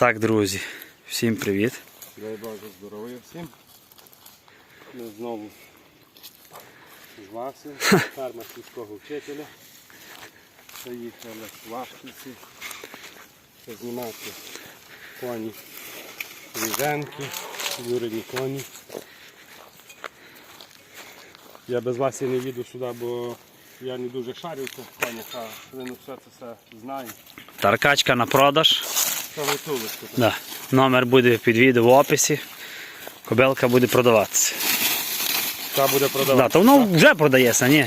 Так, друзі, всім привіт. Дай Боже здоров'я всім. Ми знову з Васю, ферма сільського вчителя. Приїхали з Вашківці. Знімати коні різенки, юрині коні. Я без Васі не їду сюди, бо я не дуже шарю в конях, а він все це все знає. Таркачка на продаж. Да. Номер буде під відео в описі. Кобелка буде продаватися. Та буде Да, то воно вже продається, ні?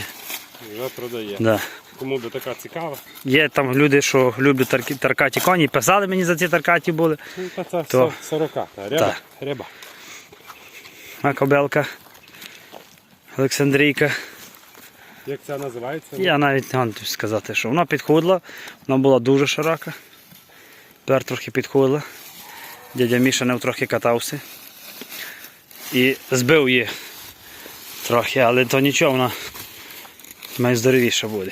Вже продає. Да. Кому би така цікава. Є там люди, що люблять тарки- таркаті коні, писали мені за ці таркаті були. Ну, та це То- 40 та риба. Риба. А кобелка Олександрійка. Як це називається? Я навіть не можу сказати, що вона підхудла, вона була дуже широка. Тепер трохи підхудла. Дядя Міша не трохи катався. І збив її трохи, але то нічого, вона найздоровіша буде.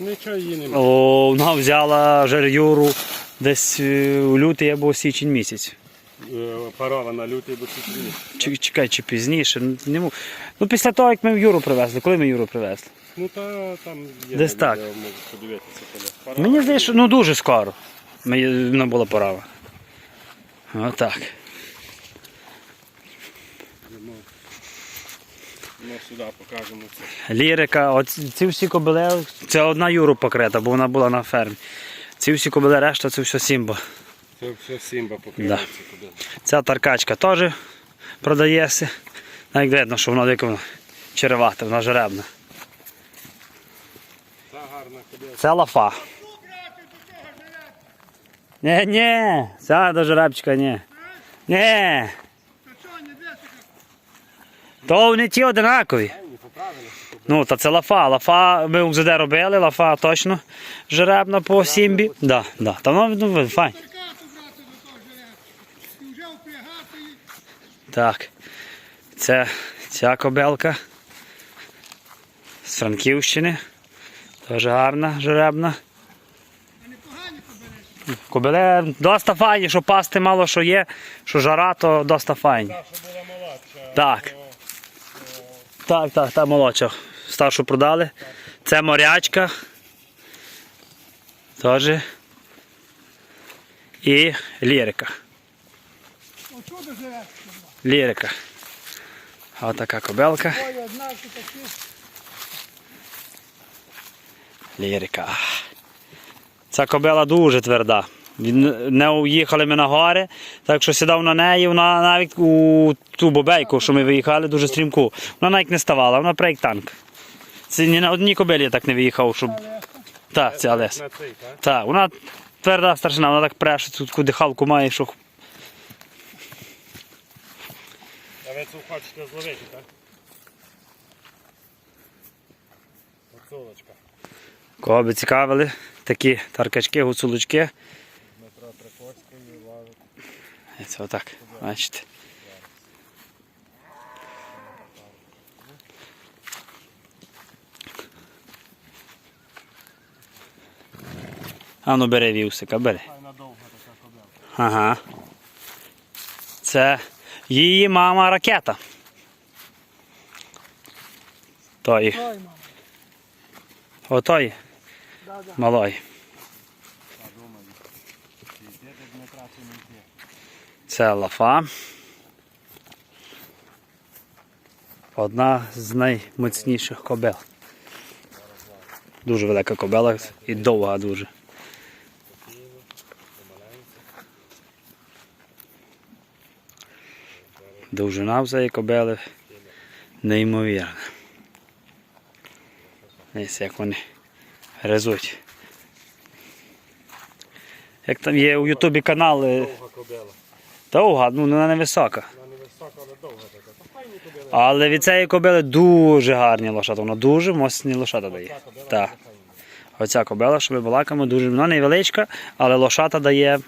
Нічого її немає. О, вона взяла жер'юру десь е, у лютий або січень місяць. Е, Парована лютий, бо ці ні. Чи, чекай, чи пізніше. Не мог. Ну після того, як ми Юру привезли, коли ми Юру привезли? Ну та там є Десь так. можу подивитися Мені здається, що ну дуже скоро. Мені- була порава. Отак. Ми, ми сюди покажемо це. Лірика, ці всі кобили, це одна Юру покрита, бо вона була на фермі. Ці всі кобили, решта це все Сімба. Це все Сімба покривається туди. Ця таркачка теж продається. Навіть видно, що вона дико черевата, вона жеребна. Та гарна ходила. Це лафа. Ні, ні, ця до жеребчика ні. Ні. То вони ті одинакові. Ну, та це лафа. Лафа ми у ЗД робили, лафа точно жеребна по сімбі. Да, да. Та воно ну, файн. Так. Це ця кобелка з Франківщини. Теж гарна, жеребна. Кобеле доста файні, що пасти мало що є, що жара, то доста файні. Так. Так, так, та молодша. Старшу продали. Це морячка. Теж. І лірика. Жеребця. Лірика. Ось така кобелка. Лірика. Ця кобила дуже тверда. Не уїхали ми на гори, так що сідав на неї, вона навіть у ту бобейку, що ми виїхали, дуже стрімку. Вона навіть не ставала, вона проєкт танк. Це ні на одній кобилі я так не виїхав, щоб. Так, це Олеся. На так? Вона тверда страшна, вона так преше, тут таку дихалку має, що. А ви цю хочете зловити, так? Оцолочка. Кого би цікавили, такі таркачки, гуцулочки. Дмитра Трикоцької важить. Це отак, бачите. А ну бери вівсика, бери. Ага. Це її мама ракета. Той. Ой, йде. Це лафа. Одна з найміцніших кобел. Дуже велика кобела і довга дуже. Довжина в цієї кобели неймовірна. Ось як вони резуть. Як там є у Ютубі канал е, Довга кобила. довга, ну вона невисока. Вона не висока, але довга така. Але від цієї кобили дуже гарні лошата. Вона дуже моцні лошата дає. Так. Оця кобила, що ми балакаємо, дуже вона невеличка, але лошата дає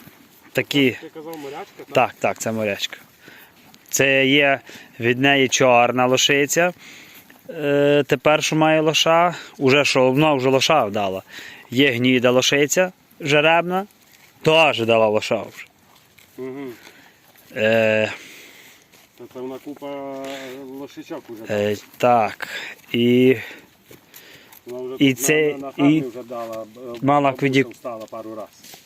такі. Ти казав морячка, так? Так, так, це морячка. Це є від неї чорна лошиця. Е, тепер, що має лоша, уже що вона вже лоша вдала. Є гніда лошиця жеребна, Теж дала лоша вже. Угу. Е, Це певна купа лошичок уже. е, так. І Вона вже і це- на, на і вже дала, е, мала квіді- стала пару разів.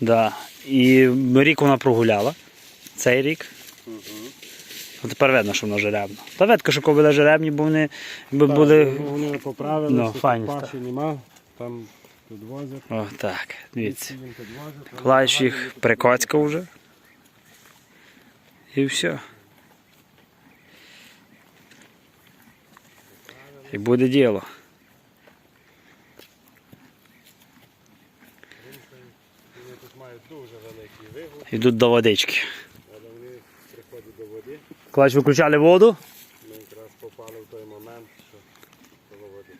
Да. І рік вона прогуляла. Цей рік. Угу. Ну, тепер видно, що вона жеребна. Та видко, що кобили жеребні, бо вони якби Так, були. ну, вони поправили, Ну, що файні паші нема, там підвозять. О, так, дивіться. Клач їх тут прикоцькав вже. І все. І буде діло. Йдуть до водички. але вони приходять до води. Клач виключали воду. Ми якраз попали в той момент, що коло води.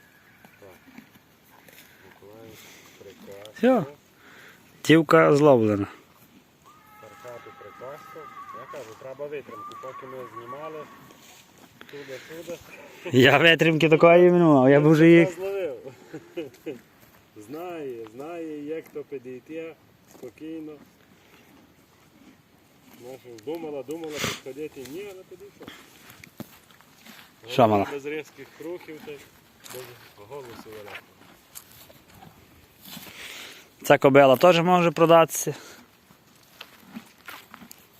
Все. Тівка зловлена. Карпати прекрасно. Я кажу, треба витримку. Поки ми знімали туди-туди. Я витримки такої не мав, я б вже їх. зловив. Знає, знає, як то підійти спокійно. Думала, думала підходити. Ні, але підійшов. Що мала? Без різких рухів, без голосу великого. Ця кобила теж може продатися.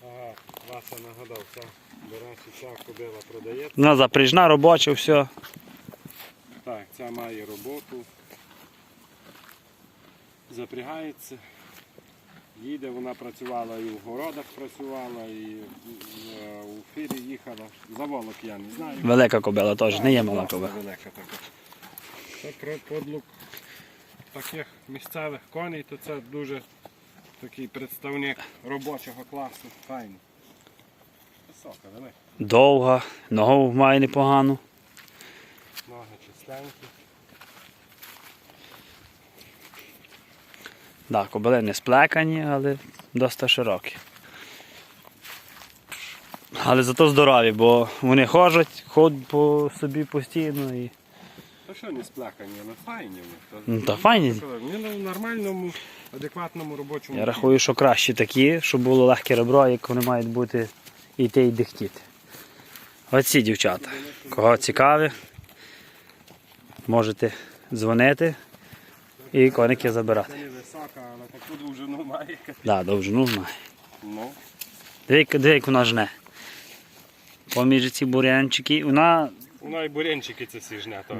Ага, Вася нагадав, ця, до речі, ця кобила продається. Вона запряжна, робоча, все. Так, ця має роботу. Запрягається. Їде, вона працювала і в городах працювала, і е, у фірі їхала. Заволок я не знаю. Велика кобила теж, не є мала кобила. Велика така. Це про подлук таких місцевих коней, то це дуже такий представник робочого класу. Файно. Висока, велика. Довга, ногу має непогану. Ноги чистенькі. Да, кобили не сплекані, але досить широкі. Але зато здорові, бо вони ходять, ходять по собі постійно і. Та що не сплакані, але файні вони. Ну, та файні. Ні, ну, в нормальному, адекватному робочому. Я рахую, що краще такі, щоб було легке ребро, як вони мають бути йти і дихтіти. Оці дівчата. Кого цікаві, можете дзвонити і коники забирати. Це не висока, але таку довжину має. Да, довжину знає. Ну, Диви, як вона жне. Поміж ці бурянчики, вона, вона і буренчики це всі жне теж.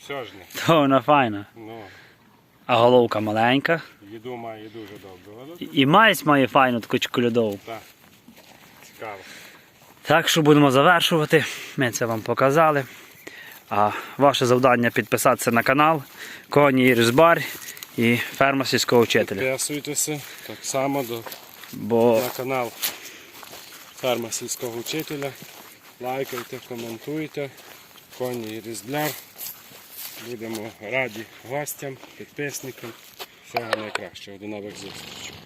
Все жне. то вона файна. Ну, А головка маленька. їду має дуже добре. І- І маєць має файну таку чоколядову. так, цікаво. Так що будемо завершувати. Ми це вам показали. А ваше завдання підписатися на канал Коні і Різбар і ферма сільського вчителя. Підписуйтеся так само до, Бо на канал Ферма сільського вчителя. Лайкайте, коментуйте. Коні і різбляр. Будемо раді гостям, підписникам. Всього найкращого. До нових зустрічей.